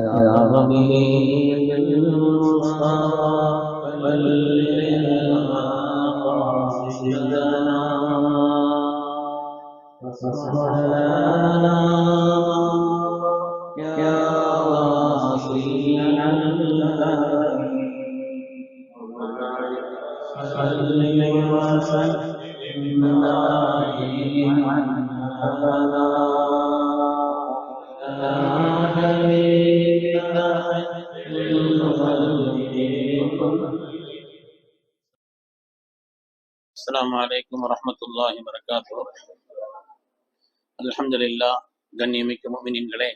عظمه فاصلح لنا يا راصدين أنت அஸ்லாம் வலைக்கம் வரமத்துல்லாஹி வரகாத்து அலமதுல்லா கண்ணியமிக்க மோமினின்களே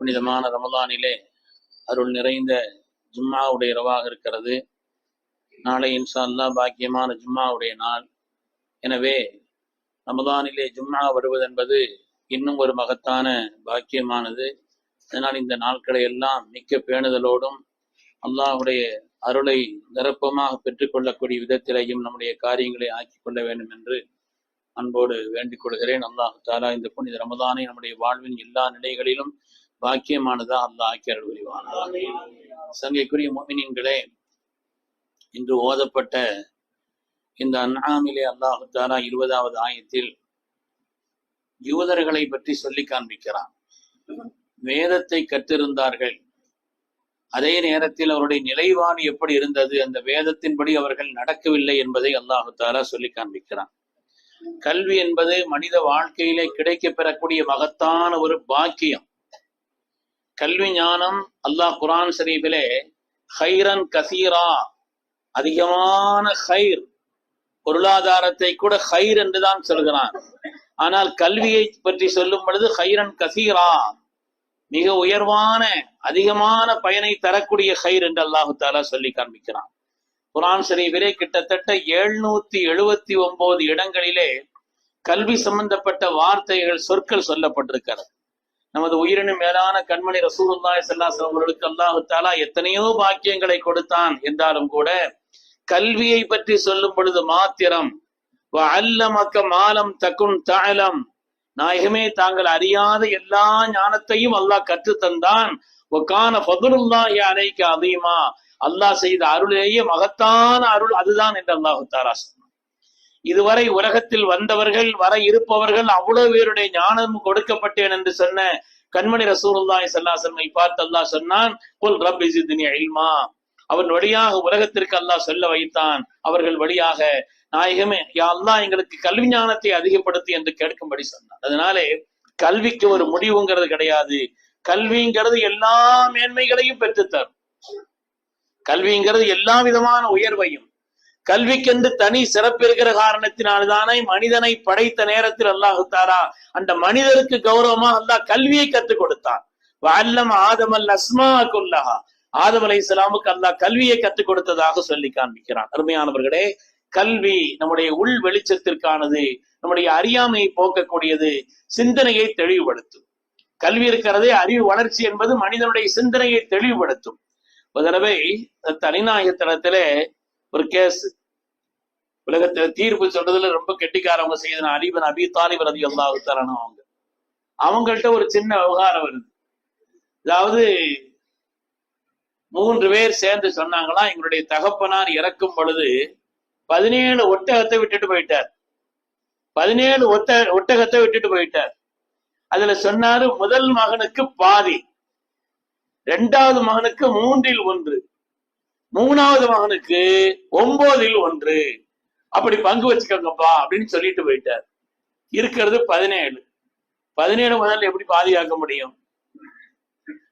புனிதமான ரமலானிலே அருள் நிறைந்த ஜும்மாவுடைய இரவாக இருக்கிறது. நாளை இன்சா அல்லா பாக்கியமான ஜும்மாவுடைய நாள். எனவே ரமதானிலே ஜும்மா வருவதென்பது இன்னும் ஒரு மகத்தான பாக்கியமானது. அதனால் இந்த நாட்களை எல்லாம் மிக்க பேணுதலோடும் அல்லாஹுடைய அருளை நிரப்பமாக பெற்றுக்கொள்ளக்கூடிய விதத்திலையும் நம்முடைய காரியங்களை ஆக்கிக் கொள்ள வேண்டும் என்று அன்போடு வேண்டிக் கொள்கிறேன். அல்லாஹ் தாலா இந்த புனித ரமதானை நம்முடைய வாழ்வின் எல்லா நிலைகளிலும் பாக்கியமானதா அல்லாஹ் ஆக்கி அருள் புரிவானாக சங்கைக்குரிய மோமினின்களே இன்று ஓதப்பட்ட இந்த அன்ஆமிலே அல்லாஹு தாலா இருபதாவது ஆயத்தில் யூதர்களை பற்றி சொல்லி காண்பிக்கிறான். வேதத்தை கற்றிருந்தார்கள். அதே நேரத்தில் அவருடைய நிலைவாணி எப்படி இருந்தது? அந்த வேதத்தின்படி அவர்கள் நடக்கவில்லை என்பதை அல்லாஹு தாலா சொல்லி காண்பிக்கிறான். கல்வி என்பது மனித வாழ்க்கையிலே கிடைக்க பெறக்கூடிய மகத்தான ஒரு பாக்கியம். கல்வி ஞானம் அல்லாஹ் குரான் ஷரீஃபிலே ஹைரன் கசீரா அதிகமான ஹைர். பொருளாதாரத்தை கூட ஹைர் என்றுதான் சொல்கிறான். ஆனால் கல்வியை பற்றி சொல்லும் பொழுது ஹைரன் கசீரா. மிக உயர்வான அதிகமான பயனை தரக்கூடிய ஹைர் என்று அல்லாஹு தாலா சொல்லி காண்பிக்கிறான். குரான் ஷரீஃபிலே கிட்டத்தட்ட எழுநூத்தி எழுபத்தி ஒன்பது இடங்களிலே கல்வி சம்பந்தப்பட்ட வார்த்தைகள் சொற்கள் சொல்லப்பட்டிருக்கிறது. நமது உயிரினும் மேலான கண்மணி ரசூலுல்லாஹி ஸல்லல்லாஹு அவர்களுக்கு அல்லாஹு தாலா எத்தனையோ பாக்கியங்களை கொடுத்தான். என்றாலும் கூட கல்வியை பற்றி சொல்லும் பொழுது மாத்திரம் அல்லமக்க மாலம் தக்கும் தாழம் நாயகமே தாங்கள் அறியாத எல்லா ஞானத்தையும் அல்லாஹ் கற்று தந்தான் ஒக்கான ஃபதுலுல்லாஹி அலைக்க அதிகமா அல்லாஹ் செய்த அருளிலேயே மகத்தான அருள் அதுதான் என்று அல்லாஹு தாரா இதுவரை உலகத்தில் வந்தவர்கள் வர இருப்பவர்கள் அவ்வளவு பேருடைய ஞானம் கொடுக்கப்பட்டேன் என்று சொன்ன கண்மணி ரசூலுல்லாஹி சல்லாசன்மை பார்த்து அல்லாஹ் சொன்னான் குல் ரப்பி ஜித்னி அவன் வழியாக உலகத்திற்கு அல்லாஹ் சொல்ல வைத்தான். அவர்கள் வழியாக நாயகமே யாழ்லாம் எங்களுக்கு கல்வி ஞானத்தை அதிகப்படுத்தி என்று கேட்கும்படி சொன்னார் அதனாலே கல்விக்கு ஒரு முடிவுங்கிறது கிடையாது. கல்விங்கிறது எல்லா மேன்மைகளையும் பெற்றுத்தரும். கல்விங்கிறது எல்லா விதமான உயர்வையும். கல்விக்கென்று தனி சிறப்பு இருக்கிற காரணத்தினால்தானே மனிதனை படைத்த நேரத்தில் அல்லாஹு தாரா அந்த மனிதருக்கு கௌரவமா அல்லாஹ் கல்வியை கற்றுக் கொடுத்தான். வல்லம் ஆதமல் அஸ்மா ஆதம் அலை இஸ்லாமுக்கு அல்லாஹ் கல்வியை கற்றுக் கொடுத்ததாக சொல்லி காண்பிக்கிறான். அருமையானவர்களே கல்வி நம்முடைய உள் வெளிச்சத்திற்கானது நம்முடைய அறியாமையை போக்கக்கூடியது சிந்தனையை தெளிவுபடுத்தும். கல்வி இருக்கிறதே அறிவு வளர்ச்சி என்பது மனிதனுடைய சிந்தனையை தெளிவுபடுத்தும். ஒரு தடவை தனிநாயகத்தனத்திலே ஒரு கேஸ் உலகத்துல தீர்ப்பு சொல்றதுல ரொம்ப கெட்டிக்காரவங்க செய்தன அலிபன் அபி தாலிபர் அதி அல்லாஹு தரணும் அவங்க. அவங்கள்ட்ட ஒரு சின்ன விவகாரம் வருது. அதாவது மூன்று பேர் சேர்ந்து சொன்னாங்களாம் எங்களுடைய தகப்பனார் இறக்கும் பொழுது பதினேழு ஒட்டகத்தை விட்டுட்டு போயிட்டார். பதினேழு ஒட்ட ஒட்டகத்தை விட்டுட்டு போயிட்டார். அதுல சொன்னாரு முதல் மகனுக்கு பாதி. இரண்டாவது மகனுக்கு மூன்றில் ஒன்று. மூணாவது மகனுக்கு ஒன்பதில் ஒன்று. அப்படி பங்கு வச்சுக்கோங்கப்பா அப்படின்னு சொல்லிட்டு போயிட்டார். இருக்கிறது பதினேழு. பதினேழு முதல்ல எப்படி பாதுகாக்க முடியும்?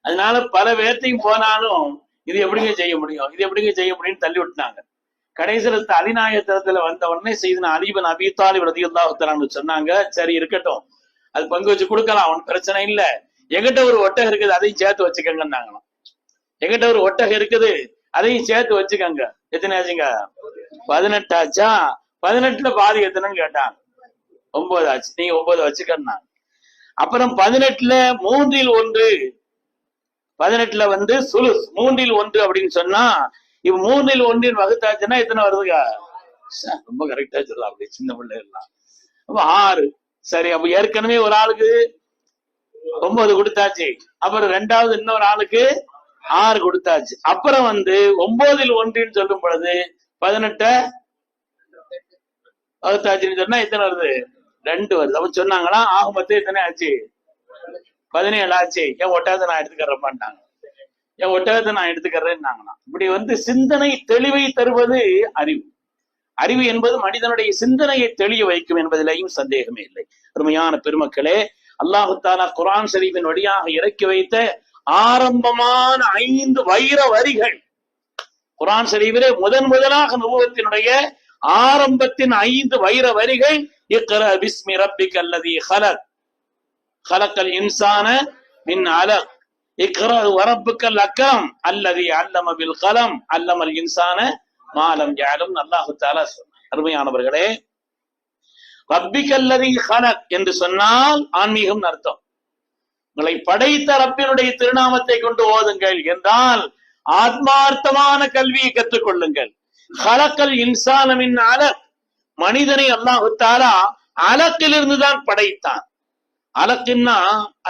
அதனால பல பேர்த்தையும் போனாலும் இது எப்படிங்க செய்ய முடியும்? இது எப்படிங்க செய்ய முடியும்னு தள்ளி விட்டாங்க கடைசியில அலிநாயகத்தனத்துல வந்த உடனே செய்தின அலிபன் அபித்தாலி ரதியுல்லாஹுத்தலான்னு சொன்னாங்க சரி இருக்கட்டும். அது பங்கு வச்சு கொடுக்கலாம் அவன் பிரச்சனை இல்ல. எங்கிட்ட ஒரு ஒட்டகம் இருக்குது அதையும் சேர்த்து வச்சுக்கங்கன்னாங்களாம். எங்கிட்ட ஒரு ஒட்டகம் இருக்குது அதையும் சேர்த்து வச்சுக்கோங்க. எத்தனை ஆச்சுங்க? பதினெட்டு ஆச்சா? பதினெட்டுல பாதி எத்தனைன்னு கேட்டாங்க. ஒன்பது ஆச்சு. நீங்க ஒன்பது வச்சுக்கன்னா அப்புறம் பதினெட்டுல மூன்றில் ஒன்று. பதினெட்டுல வந்து சுலுஸ். மூன்றில் ஒன்று அப்படின்னு சொன்னா இப்ப மூணில் ஒன்றின் வகுத்தாச்சுன்னா எத்தனை வருதுங்க? ரொம்ப கரெக்டா சொல்லலாம். அப்படி சின்ன பிள்ளை எல்லாம் அப்ப ஆறு. சரி அப்ப ஏற்கனவே ஒரு ஆளுக்கு ஒன்பது கொடுத்தாச்சு. அப்புறம் ரெண்டாவது இன்னொரு ஆளுக்கு ஆறு கொடுத்தாச்சு. அப்புறம் வந்து ஒன்பதில் ஒன்றுன்னு சொல்லும் பொழுது பதினெட்ட வகுத்தாச்சுன்னு சொன்னா எத்தனை வருது? ரெண்டு வருது. அப்ப சொன்னாங்களா ஆக மொத்தம் எத்தனை ஆச்சு? பதினேழு ஆச்சு. ஏன் ஒட்டாத நான் எடுத்துக்கிறப்பான்ட்டாங்க என் ஒட்டகத்தை நான் எடுத்துக்கிறேன்னாங்களாம் இப்படி வந்து சிந்தனை தெளிவை தருவது அறிவு. அறிவு என்பது மனிதனுடைய சிந்தனையை தெளிய வைக்கும் என்பதிலேயும் சந்தேகமே இல்லை. அருமையான பெருமக்களே அல்லாஹு தாலா குரான் ஷரீஃபின் வழியாக இறக்கி வைத்த ஆரம்பமான ஐந்து வைர வரிகள். குரான் ஷரீஃபிலே முதன் முதலாக நுபுவத்தினுடைய ஆரம்பத்தின் ஐந்து வைர வரிகள் இக்கர பிஸ்மி ரப்பிக் அல்லதி ஹலக். ஹலக்கல் இன்சான மின் அலக். இக்ர வரப்புக்கள் அக்கம் அல்லதி அல்லம பில் கலம். அல்லமல் இன்சான மாலம் யாலும். அல்லாஹு தாலா அருமையானவர்களே ரப்பிக்கல்லதி ஹலக் என்று சொன்னால் ஆன்மீகம் அர்த்தம். உங்களை படைத்த ரப்பினுடைய திருநாமத்தை கொண்டு ஓதுங்கள் என்றால் ஆத்மார்த்தமான கல்வியை கற்றுக்கொள்ளுங்கள். ஹலக்கல் இன்சானமின் அலக். மனிதனை அல்லாஹு தாலா அலக்கிலிருந்து தான் படைத்தான். அலக்குன்னா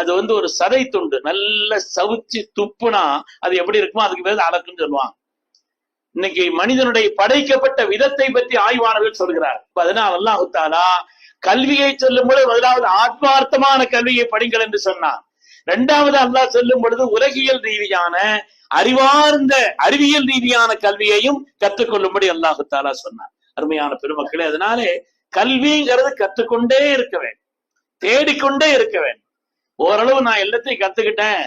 அது வந்து ஒரு சதை துண்டு. நல்ல சவுச்சு துப்புனா அது எப்படி இருக்குமோ அதுக்கு பேர் அலக்குன்னு சொல்லுவாங்க. இன்னைக்கு மனிதனுடைய படைக்கப்பட்ட விதத்தை பற்றி ஆய்வாளர்கள் சொல்கிறார். இப்ப அதனால் அல்லாஹுத்தாலா கல்வியை சொல்லும் பொழுது முதலாவது ஆத்மார்த்தமான கல்வியை படிங்கள் என்று சொன்னார். இரண்டாவது அல்லாஹ் சொல்லும் பொழுது உலகியல் ரீதியான அறிவார்ந்த அறிவியல் ரீதியான கல்வியையும் கற்றுக்கொள்ளும்படி அல்லாஹு தாலா சொன்னார். அருமையான பெருமக்களே அதனாலே கல்விங்கிறது கற்றுக்கொண்டே இருக்க வேண்டும். தேடிக்கொண்டே இருக்க வேண்டும். ஓரளவு நான் எல்லாத்தையும் கத்துக்கிட்டேன்.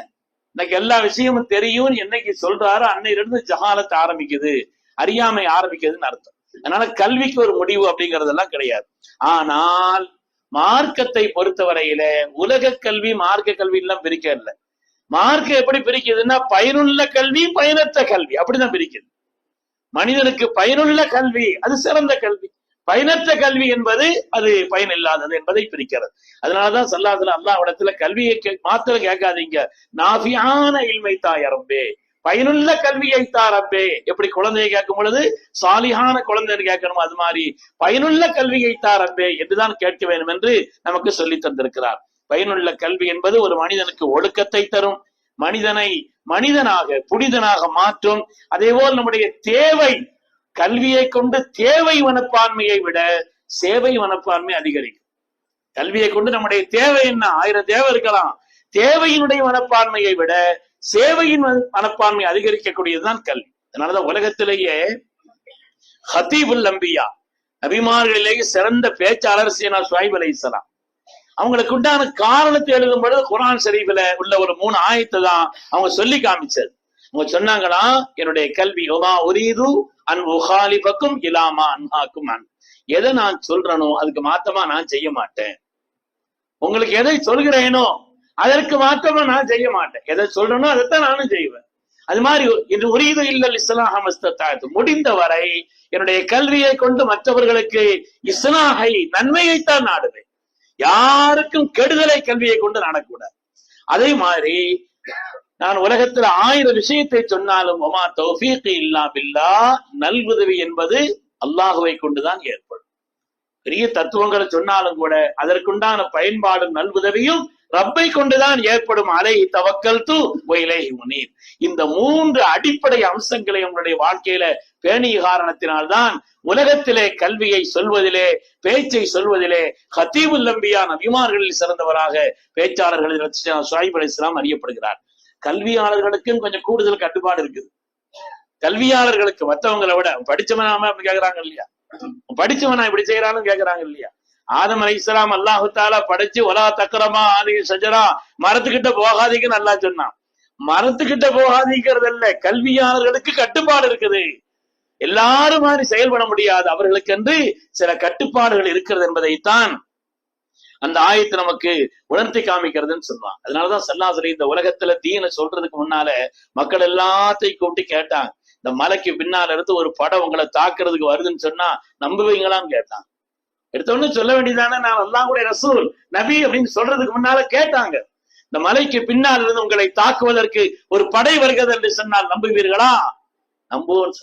எனக்கு எல்லா விஷயமும் தெரியும். என்னைக்கு சொல்றாரோ அன்னையிலிருந்து ஜஹாலத் ஆரம்பிக்குது. அறியாமை ஆரம்பிக்குதுன்னு அர்த்தம். அதனால கல்விக்கு ஒரு முடிவு அப்படிங்கறதெல்லாம் கிடையாது. ஆனால் மார்க்கத்தை பொறுத்தவரையில உலக கல்வி மார்க்க கல்வி எல்லாம் பிரிக்க இல்லை. மார்க்கம் எப்படி பிரிக்குதுன்னா பயனுள்ள கல்வி பயனற்ற கல்வி. அப்படிதான் பிரிக்குது. மனிதனுக்கு பயனுள்ள கல்வி அது சிறந்த கல்வி. பயனற்ற கல்வி என்பது அது பயன் இல்லாதது என்பதை பிரிக்கிறது. அதனாலதான் சல்லாதுல அல்லாஹ்விடத்துல கல்வியை கே- மாத்திரம் கேட்காதீங்க. நாபியான இல்மை தாயரம்பே பயனுள்ள கல்வியை தாரப்பே எப்படி குழந்தையை கேட்கும் பொழுது? சாலிகான குழந்தைன்னு கேட்கணும்? அது மாதிரி பயனுள்ள கல்வியை தாரப்பே என்றுதான் கேட்க வேண்டும் என்று நமக்கு சொல்லி தந்திருக்கிறார். பயனுள்ள கல்வி என்பது ஒரு மனிதனுக்கு ஒழுக்கத்தை தரும். மனிதனை மனிதனாக புனிதனாக மாற்றும். அதே போல் நம்முடைய தேவை கல்வியை கொண்டு தேவை மனப்பான்மையை விட சேவை மனப்பான்மை அதிகரிக்கும். கல்வியை கொண்டு நம்முடைய தேவை என்ன? ஆயிரம் தேவை இருக்கலாம். தேவையினுடைய மனப்பான்மையை விட சேவையின் மனப்பான்மை அதிகரிக்கக்கூடியதுதான் கல்வி. அதனாலதான் உலகத்திலேயே ஹத்தீபுல் அம்பியா நபிமார்களிலேயே சிறந்த பேச்சாளர் சீனா சுவைப் அலை அவங்களுக்கு உண்டான காரணத்தை எழுதும் பொழுது குரான் ஷரீஃபில் உள்ள ஒரு மூணு ஆயத்தை தான் அவங்க சொல்லி காமிச்சது. அவங்க சொன்னாங்களா? என்னுடைய கல்வி ஒமா உரீது அன் உகாலிபக்கும் இலாமா அன்ஹாக்கும் அன். எதை நான் சொல்றேனோ அதுக்கு மாத்தமா நான் செய்ய மாட்டேன். உங்களுக்கு எதை சொல்கிறேனோ அதற்கு மாத்தமா நான் செய்ய மாட்டேன். எதை சொல்றேனோ அதைத்தான் நானும் செய்வேன். அது மாதிரி இது உரியது இல்லல் இஸ்லாம் மஸ்தாத்து முடிந்த வரை என்னுடைய கல்வியை கொண்டு மற்றவர்களுக்கு இஸ்லாஹை நன்மையைத்தான் நாடுவேன். யாருக்கும் கெடுதலை கல்வியை கொண்டு நாடக்கூடாது அதே மாதிரி நான் உலகத்துல ஆயிரம் விஷயத்தை சொன்னாலும் ஒமா தௌஃபீக்கு இல்லா பில்லா நல்வுதவி என்பது அல்லாஹுவை கொண்டுதான் ஏற்படும். பெரிய தத்துவங்களை சொன்னாலும் கூட அதற்குண்டான பயன்பாடும் நல்வுதவியும் ரப்பை கொண்டுதான் ஏற்படும். அலை தவக்கல் தூ முனீர். இந்த மூன்று அடிப்படை அம்சங்களை உங்களுடைய வாழ்க்கையில பேணிய காரணத்தினால்தான் உலகத்திலே கல்வியை சொல்வதிலே பேச்சை சொல்வதிலே ஹத்தீபுல் நம்பியான் அபிமார்களில் சிறந்தவராக பேச்சாளர்களில் சுவாயிப் அலி இஸ்லாம் அறியப்படுகிறார். கல்வியாளர்களுக்கும் கொஞ்சம் கூடுதல் கட்டுப்பாடு இருக்குது. கல்வியாளர்களுக்கு மற்றவங்களை விட படிச்சவனாம அப்படி கேக்குறாங்க இல்லையா? படிச்சவனா இப்படி செய்யறான்னு கேக்குறாங்க இல்லையா? ஆதம் அலி இஸ்லாம் அல்லாஹு தாலா படைச்சு ஒலா தக்கரமா ஆதி சஜரா மரத்துக்கிட்ட போகாதீங்கன்னு நல்லா சொன்னான். மரத்துக்கிட்ட போகாதீங்கிறது இல்ல கல்வியாளர்களுக்கு கட்டுப்பாடு இருக்குது. எல்லாரும் மாதிரி செயல்பட முடியாது. அவர்களுக்கென்று சில கட்டுப்பாடுகள் இருக்கிறது என்பதைத்தான் அந்த ஆயத்தை நமக்கு உணர்த்தி காமிக்கிறதுன்னு சொல்லுவான் அதனாலதான் சல்லாசரி இந்த உலகத்துல தீனை சொல்றதுக்கு முன்னால மக்கள் எல்லாத்தையும் கூப்பிட்டு கேட்டாங்க. இந்த மலைக்கு பின்னால இருந்து ஒரு படம் உங்களை தாக்குறதுக்கு வருதுன்னு சொன்னா நம்புவீங்களான்னு கேட்டான் எடுத்தோன்னு சொல்ல வேண்டியதானே நான் எல்லாம் கூட ரசூல் நபி அப்படின்னு சொல்றதுக்கு முன்னால கேட்டாங்க. இந்த மலைக்கு பின்னால் இருந்து உங்களை தாக்குவதற்கு ஒரு படை வருகிறது என்று சொன்னால் நம்புவீர்களா? நம்புவோம்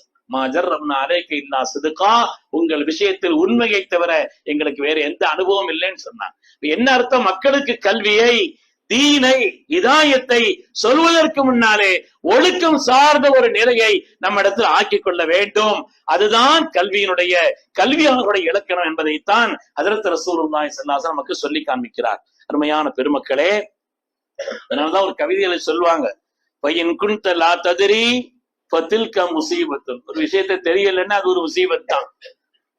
அலைக்கு இல்லா சிதுக்கா உங்கள் விஷயத்தில் உண்மையை தவிர எங்களுக்கு வேற எந்த அனுபவம் இல்லைன்னு சொன்னாங்க. என்ன அர்த்தம்? மக்களுக்கு கல்வியை தீனை இதாயத்தை சொல்வதற்கு முன்னாலே ஒழுக்கம் சார்ந்த ஒரு நிலையை நம்ம இடத்துல ஆக்கிக் கொள்ள வேண்டும். அதுதான் கல்வியினுடைய கல்வியாளர்களுடைய இலக்கணம் என்பதைத்தான் அதரத்து ரசூலுல்லாஹி ஸல்லல்லாஹு நமக்கு சொல்லி காண்பிக்கிறார். அருமையான பெருமக்களே அதனாலதான் ஒரு கவிதைகளை சொல்லுவாங்க பையன் குண்ட லா ததிரி பத்தில்க முசீபத்து ஒரு விஷயத்தை தெரியலன்னா அது ஒரு முசீபத் தான்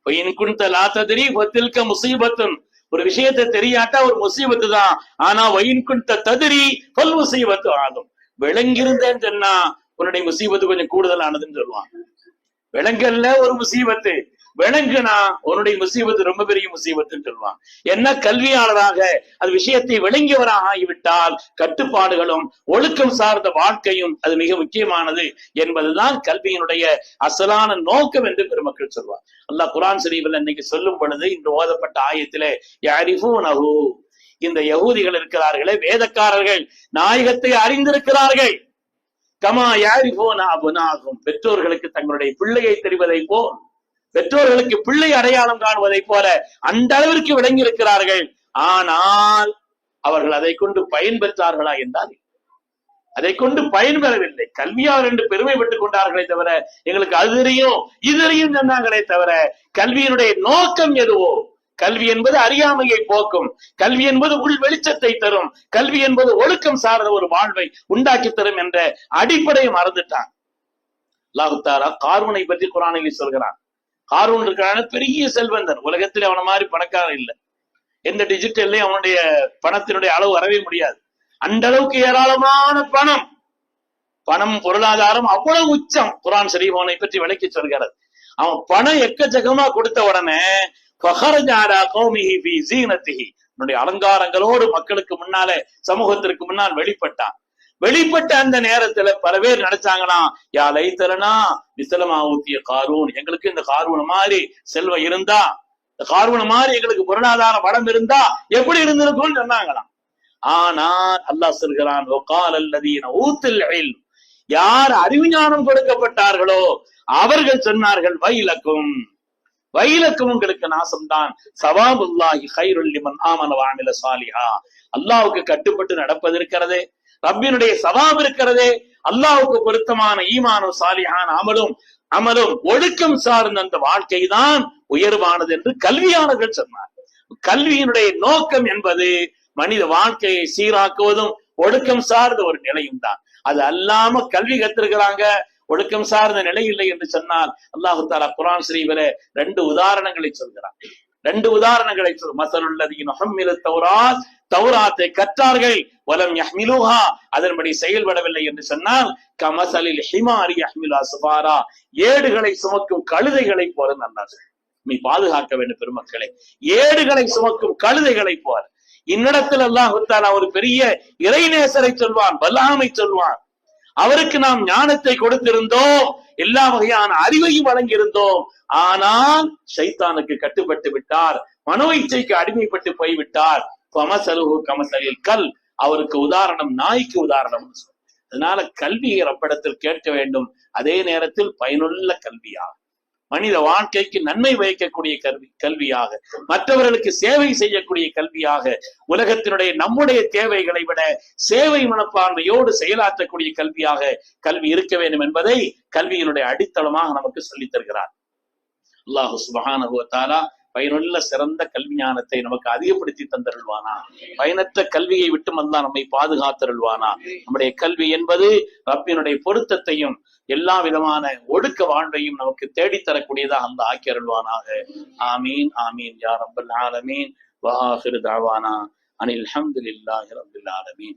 பையன் குண்ட லா ததிரி பத்தில்க முசீபத்தும் ஒரு விஷயத்தை தெரியாட்டா ஒரு முசீபத்து தான். ஆனா வயின் ததிரி பல் முசீபத்து ஆகும். விளங்கியிருந்தேன்னு சொன்னா உன்னுடைய முசீபத்து கொஞ்சம் கூடுதலானதுன்னு சொல்லுவான் விளங்கல்ல ஒரு முசீபத்து. விளங்குனா உன்னுடைய முசீபத்து ரொம்ப பெரிய முசீபத்துன்னு சொல்லுவான் என்ன கல்வியாளராக அது விஷயத்தை விளங்கியவராக ஆகிவிட்டால் கட்டுப்பாடுகளும் ஒழுக்கம் சார்ந்த வாழ்க்கையும் அது மிக முக்கியமானது என்பதுதான் கல்வியினுடைய அசலான நோக்கம் என்று பெருமக்கள் சொல்வார் அல்லாஹ் குரான் ஷரீஃபில் இன்னைக்கு சொல்லும் பொழுது இன்று ஓதப்பட்ட ஆயத்திலே யாரிஃபூனஹு இந்த யகூதிகள் இருக்கிறார்களே வேதக்காரர்கள் நாயகத்தை அறிந்திருக்கிறார்கள். கமா யாரிஃபோன் அபுனாகும் பெற்றோர்களுக்கு தங்களுடைய பிள்ளையை தெரிவதை போல். பெற்றோர்களுக்கு பிள்ளை அடையாளம் காணுவதை போல அந்த அளவிற்கு விளங்கி இருக்கிறார்கள் ஆனால் அவர்கள் அதை கொண்டு பயன் பெற்றார்களா என்றால் அதை கொண்டு பயன் பெறவில்லை கல்வியாளர் என்று பெருமை பெற்றுக் கொண்டார்களே தவிர எங்களுக்கு அது தெரியும் இது தெரியும் சொன்னாங்களே தவிர கல்வியினுடைய நோக்கம் எதுவோ? கல்வி என்பது அறியாமையை போக்கும். கல்வி என்பது உள் வெளிச்சத்தை தரும். கல்வி என்பது ஒழுக்கம் சார்ந்த ஒரு வாழ்வை உண்டாக்கி தரும் என்ற அடிப்படையை மறந்துட்டான் அல்லாஹுத்தாரா கார்வனை பற்றி குரானில் சொல்கிறான். கார்வன் இருக்கிறான பெரிய செல்வந்தன். உலகத்தில் அவன மாதிரி பணக்காரன் இல்லை. எந்த டிஜிட்டல்லையும் அவனுடைய பணத்தினுடைய அளவு வரவே முடியாது. அந்த அளவுக்கு ஏராளமான பணம். பணம் பொருளாதாரம் அவ்வளவு உச்சம். குரான் அவனை பற்றி விளக்கி சொல்கிறது அவன் பணம் எக்கச்சக்கமா கொடுத்த உடனே ஃபஹரஜாரா அலங்காரங்களோடு மக்களுக்கு முன்னாலே சமூகத்திற்கு முன்னால் வெளிப்பட்டான். வெளிப்பட்ட அந்த நேரத்துல பல பேர் நினைச்சாங்களாம் யா லைத்தரனா விசலமா ஊத்திய காரூன். எங்களுக்கு இந்த காரூன் மாதிரி செல்வம் இருந்தா இந்த காரூன் மாதிரி எங்களுக்கு பொருளாதார வடம் இருந்தா எப்படி இருந்திருக்கும்னு சொன்னாங்களாம். ஆனால் அல்லாஹ் சொல்கிறான் ஒகால் அல்லதீன ஊத்தில் யார் அறிவுஞானம் கொடுக்கப்பட்டார்களோ அவர்கள் சொன்னார்கள் வயலக்கும். வயலக்கும் உங்களுக்கு நாசம்தான். சவாபுல்லாஹி ஹைருல்லிமன் ஆமன வாமில சாலிஹா. அல்லாவுக்கு கட்டுப்பட்டு நடப்பது இருக்கிறதே. ரப்பினுடைய சவாப் இருக்கிறதே அல்லாவுக்கு பொருத்தமான ஈமானும் சாலிஹான் அமலும் அமலும் ஒழுக்கம் சார்ந்த அந்த வாழ்க்கை தான் உயர்வானது என்று கல்வியாளர்கள் சொன்னார். கல்வியினுடைய நோக்கம் என்பது மனித வாழ்க்கையை சீராக்குவதும் ஒழுக்கம் சார்ந்த ஒரு நிலையும் தான். அது அல்லாம கல்வி கத்திருக்கிறாங்க ஒழுக்கம் சார்ந்த நிலை இல்லை என்று சொன்னால் அல்லாஹு தாலா குரான் ஸ்ரீவர ரெண்டு உதாரணங்களை சொல்கிறான். ரெண்டு உதாரணங்களை சொல். மசலுள்ளதின் ஹம்மில தௌராத்தை கற்றார்கள். வலம் யஹ்மிலுஹா. அதன்படி செயல்படவில்லை என்று சொன்னால் கமசலில் ஹிமாரி யஹ்மிலா சுபாரா. ஏடுகளை சுமக்கும் கழுதைகளை போல நல்லார்கள் நீ பாதுகாக்க வேண்டும் பெருமக்களே. ஏடுகளை சுமக்கும் கழுதைகளை போல. இன்னிடத்தில் அல்லாஹு ஒரு பெரிய இறைநேசரை சொல்வான் வல்லாமை சொல்வான். அவருக்கு நாம் ஞானத்தை கொடுத்திருந்தோம். எல்லா வகையான அறிவையும் வழங்கியிருந்தோம். ஆனால் ஷைத்தானுக்கு கட்டுப்பட்டு விட்டார். மனோ இச்சைக்கு அடிமைப்பட்டு போய்விட்டார். கமசலுகு கமசலில் கல். அவருக்கு உதாரணம் நாய்க்கு உதாரணம் அதனால கல்வியை ரப்பிடத்தில் கேட்க வேண்டும். அதே நேரத்தில் பயனுள்ள கல்வியாகும் மனித வாழ்க்கைக்கு நன்மை வைக்கக்கூடிய கல்வி கல்வியாக மற்றவர்களுக்கு சேவை செய்யக்கூடிய கல்வியாக உலகத்தினுடைய நம்முடைய தேவைகளை விட சேவை மனப்பான்மையோடு செயலாற்றக்கூடிய கல்வியாக கல்வி இருக்க வேண்டும் என்பதை கல்வியினுடைய அடித்தளமாக நமக்கு சொல்லித் தருகிறார். அல்லாஹு சுபஹானஹு தாலா பயனுள்ள சிறந்த கல்வி ஞானத்தை நமக்கு அதிகப்படுத்தி தந்தருள்வானா? பயனற்ற கல்வியை விட்டு வந்தா நம்மை பாதுகாத்தருள்வானா? நம்முடைய கல்வி என்பது ரப்பினுடைய பொருத்தத்தையும் எல்லா விதமான ஒடுக்க வாழ்வையும் நமக்கு தேடித்தரக்கூடியதாக அந்த ஆக்கி அருள்வானாக. ஆமீன் ஆமீன் யா ரப்பல் ஆலமீன். வாஹிரு தாவானா. அனில் அல்ஹம்துலில்லாஹி ரப்பில் ஆலமீன்.